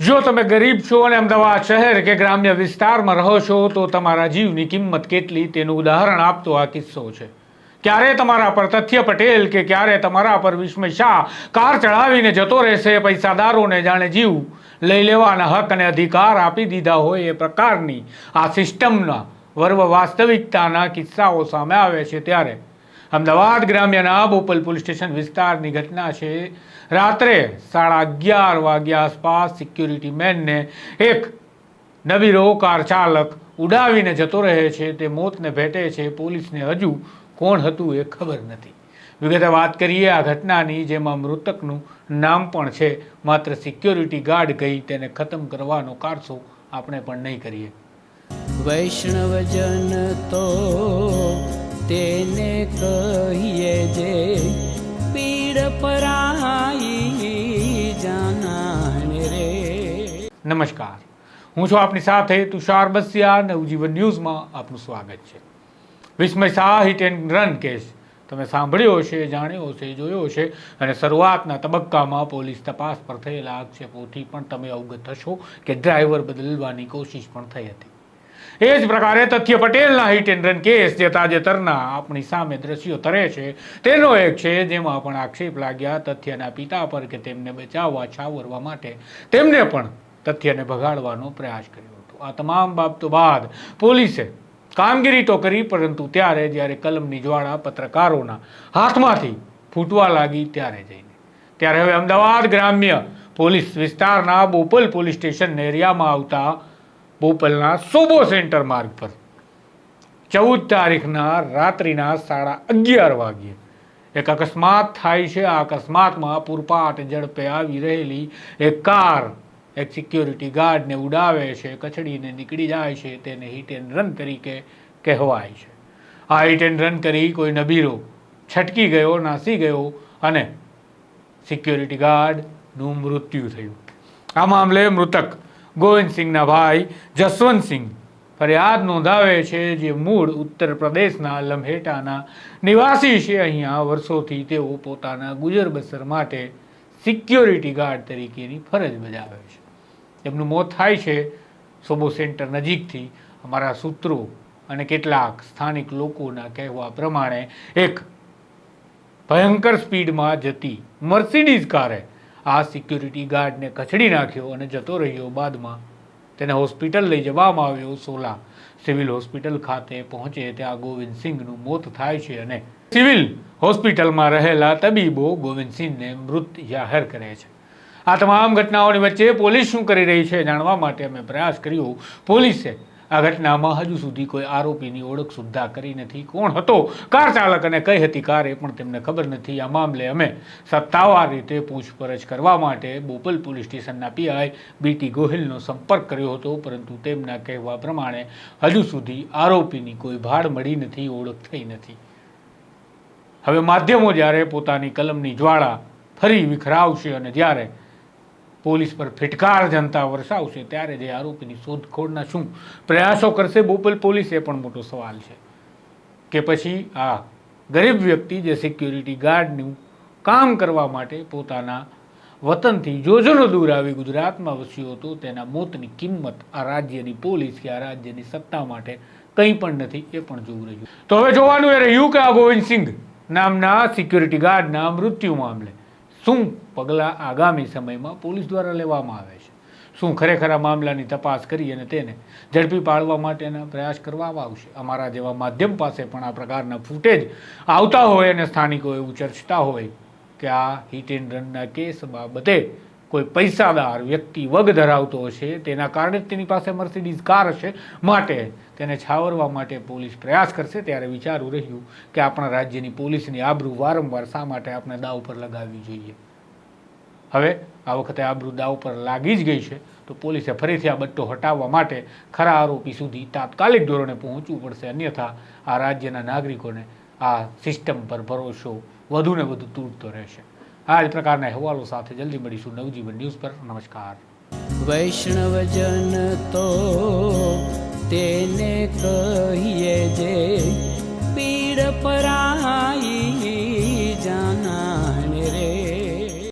જો તમે ગરીબ છો અને અમદાવાદ શહેર કે ગ્રામ્ય વિસ્તારમાં રહો છો, તો તમારા જીવની કિંમત કેટલી? તેનું ઉદાહરણ આપતો આ કિસ્સો છે. ક્યારે તમારા પર તથ્ય પટેલ કે ક્યારે તમારા પર વિસ્મય શાહ કાર ચડાવીને જતો રહેશે, પૈસાદારોને જાણે જીવ લઈ લેવાના હક અને અધિકાર આપી દીધા હોય એ પ્રકારની આ સિસ્ટમના વર્વ વાસ્તવિકતાના કિસ્સાઓ સામે આવે છે ત્યારે. અમદાવાદ ગ્રામ્યના બોપલ પોલીસ સ્ટેશન વિસ્તારની ઘટના છે. રાત્રે સાડા અગિયાર વાગ્યા આસપાસ સિક્યુરિટી મેનને એક નબીરો કાર ચાલક ઉડાવીને જતો રહે છે. તે મોતને ભેટે છે. પોલીસને હજુ કોણ હતું એ ખબર નથી. વિગતે વાત કરીએ, આ ઘટનાની જેમાં મૃતકનું નામ પણ છે. માત્ર સિક્યોરિટી ગાર્ડ ગઈ તેને ખતમ કરવાનો કારસો આપણે પણ નહીં કરીએ. વૈષ્ણવજન તો તેને કહીએ જે પીડ પરાઈ જાનાને રે. નમસ્કાર. હું છું આપની સાથે તુષાર બસિયા નવજીવન ન્યૂઝમાં આપનું સ્વાગત છે. Vismay Shah hit and run case. તમે સાંભળ્યો હશે, જાણ્યો હશે, જોયો હશે અને શરૂઆતના તબક્કામાં પોલીસ તપાસ પર થયેલા આક્ષેપોથી પણ તમે અવગત થશો કે ડ્રાઈવર બદલવાની કોશિશ પણ થઈ હતી. એ જ પ્રકારે તથ્ય પટેલના હિટ એન્ડ રન કેસ જે તાજેતરના આપણી સામે દ્રશ્યો તરે છે, તેનો એક છે જેમાં પણ આક્ષેપ લાગ્યા તથ્યના પિતા પર કે તેમને બચાવવા, છાવરવા માટે તેમને પણ તથ્યને ભગાડવાનો પ્રયાસ કર્યો હતો. આ તમામ બાબતો બાદ પોલીસે કામગીરી તો કરી, પરંતુ ત્યારે જ્યારે કલમની જ્વાળા પત્રકારોના હાથમાંથી ફૂટવા લાગી ત્યારે જઈને. ત્યારે હવે અમદાવાદ ગ્રામ્ય પોલીસ વિસ્તારના બોપલ પોલીસ સ્ટેશન એરિયામાં આવતા બોપલના સોબો સેન્ટર માર્ગ પર. ચૌદ તારીખના રાત્રિના સાડા અગિયાર વાગ્યે. એક અકસ્માત થાય છે. આ અકસ્માતમાં પૂરપાટ ઝડપે આવી રહેલી એક કાર, એક સિક્યોરિટી ગાર્ડને ઉડાવે છે, કચડીને નીકળી જાય છે, તેને હિટ એન્ડ રન તરીકે કહેવાય છે. આ હિટ એન્ડ રન કરી કોઈ નબીરો છટકી ગયો, નાસી ગયો અને સિક્યોરિટી ગાર્ડનું મૃત્યુ થયું. આ મામલે મૃતક ગોવિંદસિંહના ભાઈ જસવંતસિંહ ફરિયાદ નોંધાવે છે જે મૂળ ઉત્તર પ્રદેશના લમહેટાના નિવાસી છે. અહીંયા વર્ષોથી તેઓ પોતાના ગુજર બસર માટે સિક્યોરિટી ગાર્ડ તરીકેની ફરજ બજાવે છે. તેમનું મોત થાય છે સોબો સેન્ટર નજીકથી. અમારા સૂત્રો અને કેટલાક સ્થાનિક લોકોના કહેવા પ્રમાણે એક ભયંકર સ્પીડમાં જતી મર્સિડીઝ કારે આ સિક્યુરિટી ગાર્ડને કચડી નાખ્યો અને જતો રહ્યો બાદમાં. તેને હોસ્પિટલ લઈ જવામાં આવ્યો સોલા. સિવિલ હોસ્પિટલ ખાતે પહોંચે ત્યાં ગોવિંદસિંહનું મોત થાય છે અને સિવિલ હોસ્પિટલમાં રહેલા તબીબો ગોવિંદસિંહને મૃત જાહેર કરે છે. આ તમામ ઘટનાઓની વચ્ચે પોલીસ શું કરી રહી છે જાણવા માટે અમે પ્રયાસ કર્યો. પોલીસે આ ઘટનામાં હજુ સુધી કોઈ આરોપીની ઓળખ સુદ્ધા કરી નથી. કોણ હતો? કાર ચાલક અને કઈ હતી કાર એ પણ તેમને ખબર નથી. આ મામલે અમે સત્તાવાર રીતે પૂછપરછ કરવા માટે બોપલ પોલીસ સ્ટેશનના પીઆઈ બીટી ગોહિલનો સંપર્ક કર્યો હતો, પરંતુ તેમના કહેવા પ્રમાણે હજુ સુધી આરોપીની કોઈ ભાડ મળી નથી, ઓળખ થઈ નથી. હવે માધ્યમો જ્યારે પોતાની કલમની જ્વાળા ફરી વિખરાવશે અને જ્યારે પોલીસ પર ફિટકાર જનતા વરસાવશે ત્યારે જે આરોપીની શોધખોળના શું પ્રયાસો કરશે બોપલ પોલીસ એ પણ મોટો સવાલ છે. કે પછી આ ગરીબ વ્યક્તિ જે સિક્યુરિટી ગાર્ડનું કામ કરવા માટે પોતાના વતનથી જોજનો દૂર આવી ગુજરાતમાં વસ્યો હતો, તેના મોતની કિંમત આ રાજ્યની પોલીસ કે આ રાજ્યની સત્તા માટે કંઈ પણ નથી એ પણ જોવું રહ્યું. તો હવે જોવાનું એ રહ્યું કે આ ગોવિંદસિંહ નામના સિક્યુરિટી ગાર્ડના મૃત્યુ મામલે. શું પગલાં આગામી સમયમાં પોલીસ દ્વારા લેવામાં આવે છે? શું ખરેખર આ મામલાની તપાસ કરી અને તેને ઝડપી પાડવા માટેના પ્રયાસ કરવામાં આવશે? અમારા જેવા માધ્યમ પાસે પણ આ પ્રકારના ફૂટેજ આવતા હોય અને સ્થાનિકો એવું ચર્ચતા હોય કે આ હિટ એન્ડ રનના કેસ બાબતે કોઈ પૈસાદાર વ્યક્તિ વગ ધરાવતો હશે, તેના કારણે તેની પાસે મર્સિડીઝ કાર હશે માટે તેને છાવરવા માટે પોલીસ પ્રયાસ કરશે, ત્યારે વિચારું રહ્યું કે આપણા રાજ્યની પોલીસની આબરૂ વારંવાર શા માટે આપણે દાવ પર લગાવવી જોઈએ? હવે આ વખતે આ દાવ ઉપર લાગી જ ગઈ છે, તો પોલીસે ફરીથી આ બટ્ટો હટાવવા માટે ખરા આરોપી સુધી તાત્કાલિક ધોરણે પહોંચવું પડશે. અન્યથા આ રાજ્યના નાગરિકોને આ સિસ્ટમ પર ભરોસો વધુને વધુ તૂટતો રહેશે. આ જ પ્રકારના અહેવાલો સાથે જલ્દી મળીશું નવજીવન ન્યૂઝ પર. નમસ્કાર. વૈષ્ણવજન તો તેને કહીએ